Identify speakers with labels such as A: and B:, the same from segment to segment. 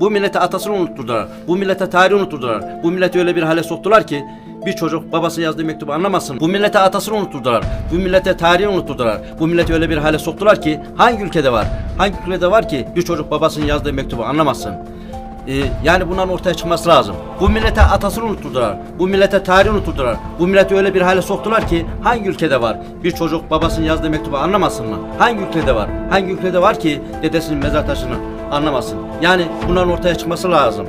A: Bu millete atasını unutturdular. Bu millete tarihi unutturdular. Bu milleti öyle bir hale soktular ki bir çocuk babası yazdığı mektubu anlamasın. Bu millete atasını unutturdular. Bu millete tarihi unutturdular. Bu milleti öyle bir hale soktular ki hangi ülkede var? Hangi ülkede var ki bir çocuk babasının yazdığı mektubu anlamasın? Ee, yani bundan ortaya çıkması lazım. Bu millete atasını unutturdular. Bu millete tarihi unutturdular. Bu milleti öyle bir hale soktular ki hangi ülkede var? Bir çocuk babasının yazdığı mektubu anlamasın mı? Hangi ülkede var? Hangi ülkede var ki dedesinin mezar taşını anlamasın? Yani bunların ortaya çıkması lazım.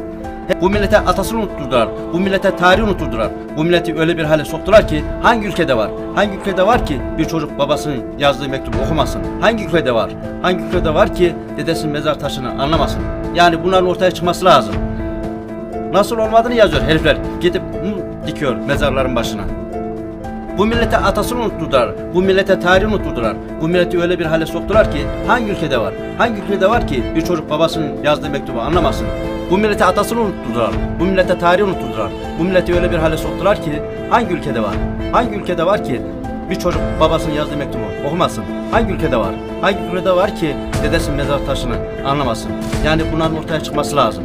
A: Bu millete atasını unutturdular. Bu millete tarihi unutturdular. Bu milleti öyle bir hale soktular ki hangi ülkede var? Hangi ülkede var ki bir çocuk babasının yazdığı mektubu okumasın? Hangi ülkede var? Hangi ülkede var ki dedesinin mezar taşını anlamasın? Yani bunların ortaya çıkması lazım. Nasıl olmadığını yazıyor herifler. Gidip dikiyor mezarların başına. Bu millete atasını unutturdular. Bu millete tarihi unutturdular. Bu milleti öyle bir hale soktular ki hangi ülkede var? Hangi ülkede var ki bir çocuk babasının yazdığı mektubu anlamasın? Bu millete atasını unutturdular. Bu millete tarihi unutturdular. Bu milleti öyle bir hale soktular ki hangi ülkede var? Hangi ülkede var ki bir çocuk babasının yazdığı mektubu okumasın? Hangi ülkede var? Hangi ülkede var ki dedesinin mezar taşını anlamasın? Yani bunların ortaya çıkması lazım.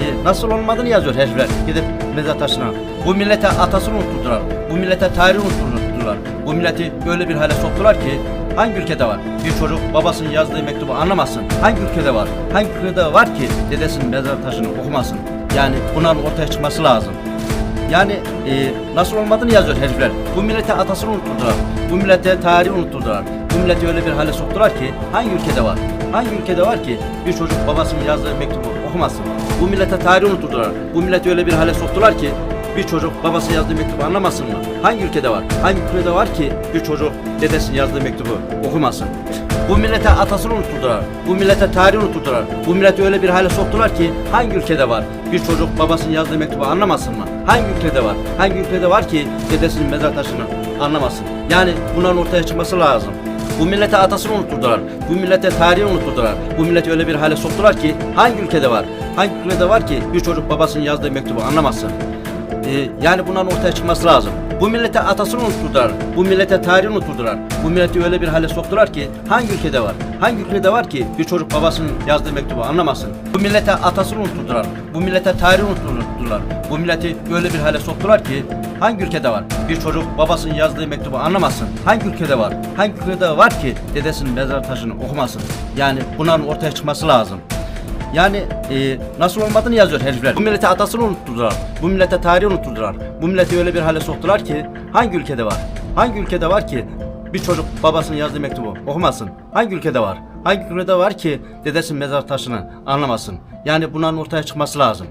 A: E, nasıl olmadığını yazıyor herifler gidip mezar taşına. Bu millete atasını unutturdular. Bu millete tarihi unutturdular. Bu milleti böyle bir hale soktular ki hangi ülkede var? Bir çocuk babasının yazdığı mektubu anlamasın. Hangi ülkede var? Hangi ülkede var ki dedesinin mezar taşını okumasın? Yani bunların ortaya çıkması lazım. Yani e, nasıl olmadığını yazıyor herifler. Bu millete atasını unutturdular. Bu millete tarihi unutturdular. Bu milleti öyle bir hale soktular ki hangi ülkede var? Hangi ülkede var ki bir çocuk babasının yazdığı mektubu okumasın? Bu millete tarihi unutturdular. Bu milleti öyle bir hale soktular ki bir çocuk babası yazdığı mektubu anlamasın mı? Hangi ülkede var? Hangi ülkede var ki bir çocuk dedesinin yazdığı mektubu okumasın? Bu millete atasını unutturdular. Bu millete tarihi unutturdular. Bu milleti öyle bir hale soktular ki hangi ülkede var? Bir çocuk babasının yazdığı mektubu anlamasın mı? Hangi ülkede var? Hangi ülkede var ki dedesinin mezar taşını anlamasın? Yani bunların ortaya çıkması lazım. Bu millete atasını unutturdular. Bu millete tarihi unutturdular. Bu milleti öyle bir hale soktular ki hangi ülkede var? Hangi ülkede var ki bir çocuk babasının yazdığı mektubu anlamasın? Ee, yani bunların ortaya çıkması lazım. Bu millete atasını unutturdular. Bu millete tarihi unutturdular. Bu milleti öyle bir hale soktular ki hangi ülkede var? Hangi ülkede var ki bir çocuk babasının yazdığı mektubu anlamasın? Bu millete atasını unutturdular. Bu millete tarihi unutturdular. Bu milleti öyle bir hale soktular ki hangi ülkede var? Bir çocuk babasının yazdığı mektubu anlamasın. Hangi ülkede var? Hangi ülkede var ki dedesinin mezar taşını okumasın? Yani bunların ortaya çıkması lazım. Yani e, nasıl olmadığını yazıyor herifler. Bu millete atasını unutturdular. Bu millete tarihi unutturdular. Bu milleti öyle bir hale soktular ki hangi ülkede var? Hangi ülkede var ki bir çocuk babasının yazdığı mektubu okumasın? Hangi ülkede var? Hangi ülkede var ki dedesinin mezar taşını anlamasın? Yani bunların ortaya çıkması lazım.